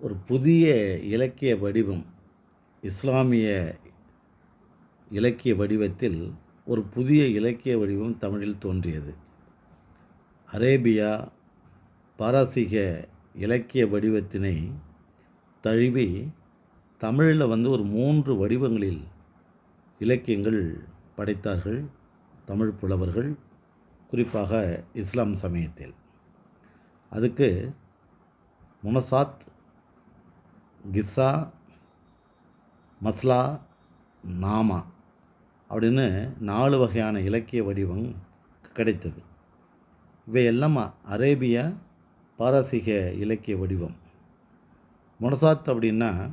ஒரு புதிய இலக்கிய வடிவம் இஸ்லாமிய இலக்கிய வடிவத்தில் ஒரு புதிய இலக்கிய வடிவம் தமிழில் தோன்றியது. அரேபியா பாரசீக இலக்கிய வடிவத்தினை தழுவி தமிழில் வந்து ஒரு மூன்று வடிவங்களில் இலக்கியங்கள் படைத்தார்கள் தமிழ் புலவர்கள் குறிப்பாக இஸ்லாம் சமயத்தில். அதுக்கு முனசாத் கிஸ்ஸா மஸ்லா நாமா அப்படின்னு நாலு வகையான இலக்கிய வடிவம் கிடைத்தது. இவையெல்லாம் அரேபியா பாரசீக இலக்கிய வடிவம். முனசாத் அப்படின்னா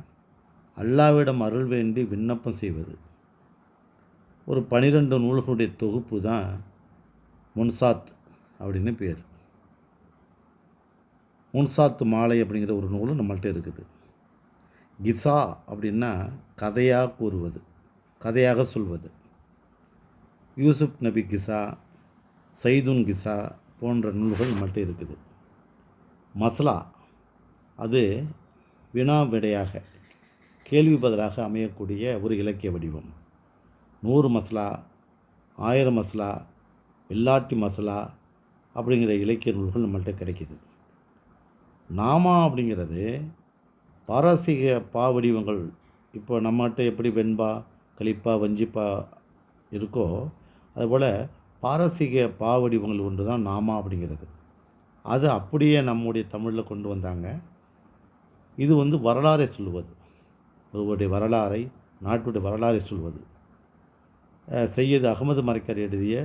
அல்லாவிடம் அருள் வேண்டி விண்ணப்பம் செய்வது. ஒரு பனிரெண்டு நூல்களுடைய தொகுப்பு தான் முன்சாத் அப்படின்னு பேர். முன்சாத்து மாலை அப்படிங்கிற ஒரு நூலும் நம்மள்கிட்ட இருக்குது. கிசா அப்படின்னா கதையாக கூறுவது கதையாக சொல்வது. யூசுப் நபி கிசா சைதுன் கிசா போன்ற நூல்கள் நம்மள்கிட்ட இருக்குது. மஸ்லா அது வினா விடையாக கேள்வி பதிலாக அமையக்கூடிய ஒரு இலக்கிய வடிவம். நூறு மஸ்லா ஆயிரம் மஸ்லா வெள்ளாட்டி மசாலா அப்படிங்கிற இலக்கிய நூல்கள் நம்மள்கிட்ட கிடைக்கிது. நாமா அப்படிங்கிறது பாரசீக பா வடிவங்கள் இப்போ நம்மகிட்ட எப்படி வெண்பா கலிப்பா வஞ்சிப்பா இருக்கோ அதுபோல் பாரசீக பா வடிவங்கள் ஒன்று தான் நாமா அப்படிங்கிறது. அது அப்படியே நம்முடைய தமிழில் கொண்டு வந்தாங்க. இது வந்து வரலாறை சொல்லுவது. ஒருவருடைய வரலாறை நாட்டுடைய வரலாறை சொல்வது. செய்யது அகமது மரைக்கர் எழுதிய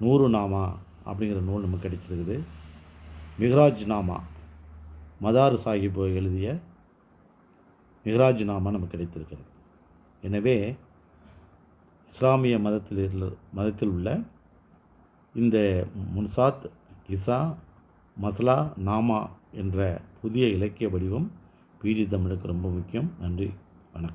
நூறு நாமா அப்படிங்கிற நூல் நமக்கு கிடைச்சிருக்குது. மிகராஜ் நாமா. மதார் சாஹிப் எழுதிய மிகராஜ் நாமா நமக்கு கிடைத்திருக்கிறது. எனவே இஸ்லாமிய மதத்தில் மதத்தில் உள்ள இந்த முன்சாத் கிசா மஸ்லா நாமா என்ற புதிய இலக்கிய வடிவம் பிடி தமிழுக்கு ரொம்ப முக்கியம். நன்றி.